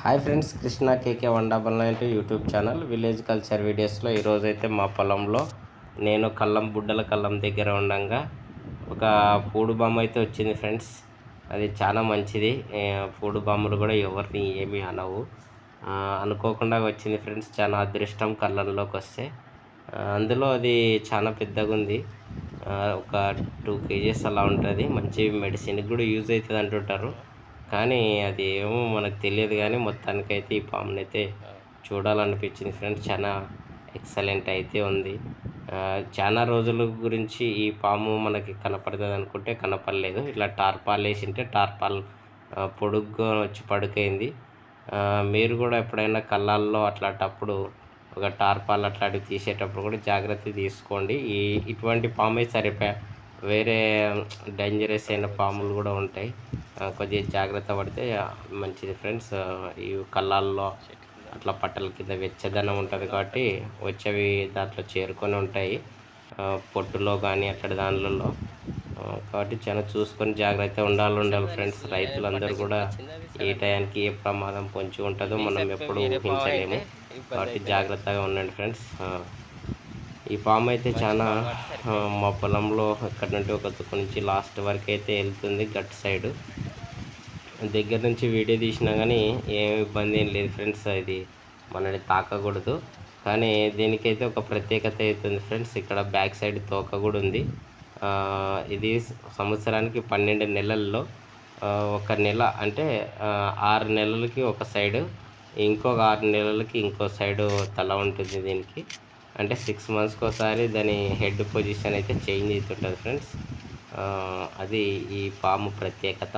Hi friends Krishna KK వండాబల్ nine YouTube channel village culture వీడియోస్లో ఈరోజు అయితే మా పొలంలో నేను కళ్ళం బుడ్డల కళ్ళం దగ్గర ఉండగా ఒక పూడు బొమ్మ అయితే వచ్చింది ఫ్రెండ్స్. అది చాలా మంచిది. పూడు బొమ్మలు కూడా ఎవరిని ఏమీ అనవు. అనుకోకుండా వచ్చింది ఫ్రెండ్స్ చాలా అదృష్టం కళ్ళంలోకి వస్తే. అందులో అది చాలా పెద్దగా ఉంది. ఒక టూ కేజీస్ అలా ఉంటుంది. మంచి మెడిసిన్కి కూడా యూజ్ అవుతుంది అంటుంటారు. కానీ అది ఏమో మనకు తెలియదు కానీ మొత్తానికైతే ఈ పాముని అయితే చూడాలనిపించింది ఫ్రెండ్స్. చాలా ఎక్సలెంట్ అయితే ఉంది. చాలా రోజుల గురించి ఈ పాము మనకి కనపడుతుంది అనుకుంటే కనపడలేదు. ఇట్లా టార్పాల్ వేసింటే టార్పాల్ పొడుగ్గా వచ్చి పడుకైంది మీరు కూడా ఎప్పుడైనా కళ్ళాల్లో అట్లాంటప్పుడు ఒక టార్పాల్ అట్లాంటివి తీసేటప్పుడు కూడా జాగ్రత్త తీసుకోండి. ఈ ఇటువంటి పామే సరిపోయా వేరే డేంజరస్ అయిన పాములు కూడా ఉంటాయి. కొద్దిగా జాగ్రత్త పడితే మంచిది ఫ్రెండ్స్ ఈ కళ్ళాల్లో అట్లా పట్టల కింద వెచ్చదనం ఉంటుంది కాబట్టి వచ్చేవి దాంట్లో చేరుకొని ఉంటాయి. పొట్టులో కానీ అట్లాంటి ఆ, కాబట్టి చాలా చూసుకొని జాగ్రత్త ఉండాలి ఉండాలి ఫ్రెండ్స్ రైతులందరూ కూడా ఏ టయానికి ఏ ప్రమాదం పొంచి ఉంటుందో మనం ఎప్పుడు ఊహించలేము. కాబట్టి జాగ్రత్తగా ఉండండి ఫ్రెండ్స్ ఈ పాము అయితే చాలా మా పొలంలో ఇక్కడ నుండి ఒక నుంచి లాస్ట్ వరకు అయితే వెళ్తుంది గట్ సైడ్. దగ్గర నుంచి వీడియో తీసినా కానీ ఏం ఇబ్బంది ఏం లేదు ఫ్రెండ్స్ ఇది మనల్ని తాకకూడదు. కానీ దీనికైతే ఒక ప్రత్యేకత అవుతుంది ఫ్రెండ్స్ ఇక్కడ బ్యాక్ సైడ్ తోక కూడా ఉంది. ఇది సంవత్సరానికి పన్నెండు నెలల్లో ఒక నెల అంటే ఆరు నెలలకి ఒక సైడు ఇంకొక ఆరు నెలలకి ఇంకో సైడు తల ఉంటుంది దీనికి. అంటే సిక్స్ మంత్స్కి ఒకసారి దాని హెడ్ పొజిషన్ అయితే చేంజ్ అవుతుంటుంది ఫ్రెండ్స్ అది ఈ పాము ప్రత్యేకత.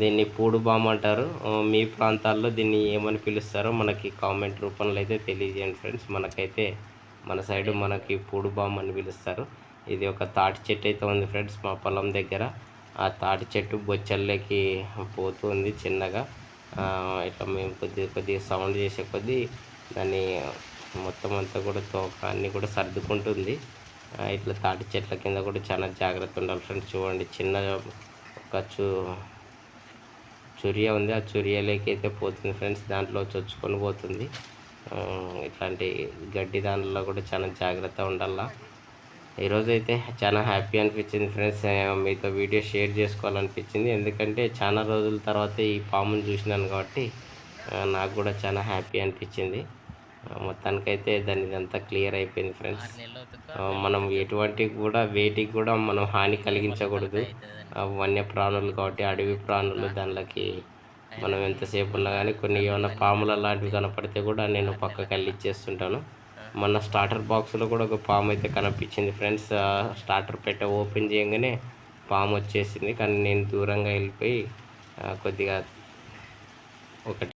దీన్ని పూడు బామ్ అంటారు. మీ ప్రాంతాల్లో దీన్ని ఏమని పిలుస్తారో మనకి కామెంట్ రూపంలో అయితే తెలియజేయండి ఫ్రెండ్స్ మనకైతే మన సైడ్ మనకి పూడు బామ్ అని పిలుస్తారు. ఇది ఒక తాటి చెట్టు అయితే ఉంది ఫ్రెండ్స్ మా పొలం దగ్గర. ఆ తాటి చెట్టు బొచ్చల్లోకి పోతుంది చిన్నగా. ఇట్లా మేము కొద్ది కొద్దిగా సౌండ్ చేసే కొద్దీ దాన్ని మొత్తం అంతా కూడా తోక అన్నీ కూడా సర్దుకుంటుంది. ఇట్లా తాటి చెట్ల కింద కూడా చాలా జాగ్రత్త ఉండాలి ఫ్రెండ్స్. చూడండి చిన్న ఒక చూ చురియ ఉంది. ఆ చురియాలోకి అయితే పోతుంది ఫ్రెండ్స్. దాంట్లో చొచ్చుకొని పోతుంది. ఇట్లాంటి గడ్డి దానిలో కూడా చాలా జాగ్రత్త ఉండాలా. ఈరోజు అయితే చాలా హ్యాపీ అనిపించింది ఫ్రెండ్స్. మీతో వీడియో షేర్ చేసుకోవాలనిపించింది. ఎందుకంటే చాలా రోజుల తర్వాత ఈ పామును చూసినాను కాబట్టి నాకు కూడా చాలా హ్యాపీ అనిపించింది. మొత్తానికైతే దాని ఇదంతా క్లియర్ అయిపోయింది ఫ్రెండ్స్. మనం ఎటువంటి కూడా వేటికి కూడా మనం హాని కలిగించకూడదు. వన్య ప్రాణులు కాబట్టి అడవి ప్రాణులు దానిలోకి మనం ఎంతసేపు ఉన్నా కానీ కొన్ని ఏమైనా పాముల లాంటివి కనపడితే కూడా నేను పక్కకి వెళ్ళి ఇచ్చేస్తుంటాను మన స్టార్టర్ బాక్స్లో కూడా ఒక పాము అయితే కనిపించింది ఫ్రెండ్స్. స్టార్టర్ పెట్ట ఓపెన్ చేయగానే పాము వచ్చేసింది. కానీ నేను దూరంగా వెళ్ళిపోయి కొద్దిగా ఒకటి